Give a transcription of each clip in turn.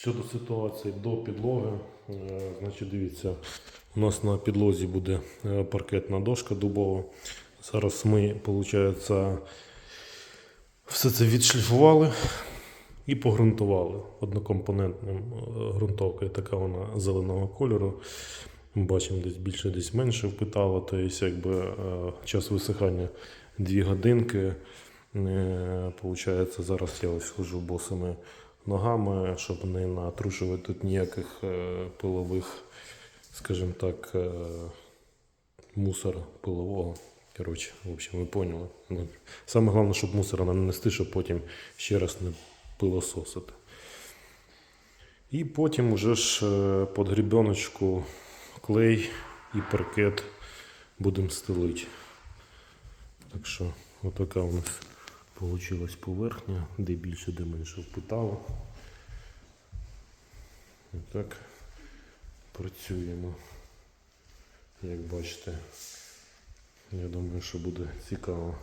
Щодо ситуації до підлоги, е, значить дивіться, у нас на підлозі буде е, паркетна дошка дубова. Зараз ми, виходить, все це відшліфували і погрунтували однокомпонентним е, ґрунтовкою. Така вона зеленого кольору. Бачимо, десь більше, десь менше впитало. Тобто, якби час висихання 2 годинки. Получається, зараз я ось хожу босими ногами, щоб не натрушувати тут ніяких е, пилових, скажімо так, е, мусора пилового. Коротше, в общем, ви поняли. Ну, Саме головне, щоб мусора не нанести, щоб потім ще раз не пилососити. І потім уже ж е, під грібеночку клей і паркет будемо стелити. Так що, отака у нас вийшла поверхня, де більше, де менше впитало. Так, працюємо. Як бачите, я думаю, що буде цікаво.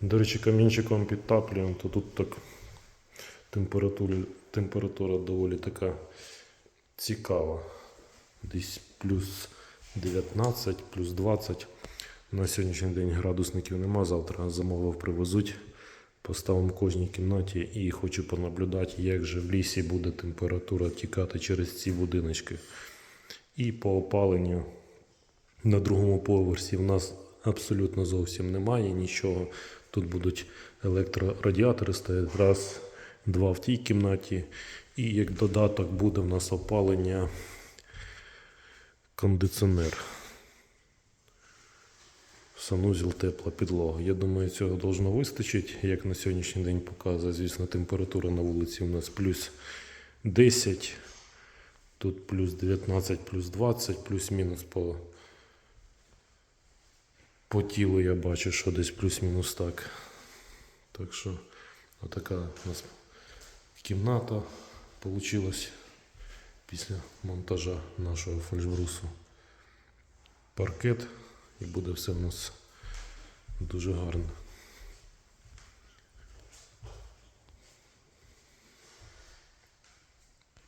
До речі, камінчиком підтаплюємо, то тут так температура, температура доволі така цікава. Десь плюс 19, плюс 20. На сьогоднішній день градусників нема, завтра замовив привезуть. Поставимо в кожній кімнаті і хочу понаблюдати, як же в лісі буде температура тікати через ці будиночки. І по опаленню на другому поверсі в нас абсолютно зовсім немає нічого. Тут будуть електрорадіатори стоять раз, два в тій кімнаті. І як додаток буде в нас опалення кондиціонер. Санузел тепла підлога. Я думаю, цього должно вистачити. Як на сьогоднішній день показує, звісно, температура на вулиці у нас плюс 10, тут плюс 19, плюс 20, плюс-мінус по, по тілу я бачу, що десь плюс-мінус так. Так що отака у нас кімната получилась після монтажа нашого фальшбрусу. Паркет і буде все у нас дуже гарно.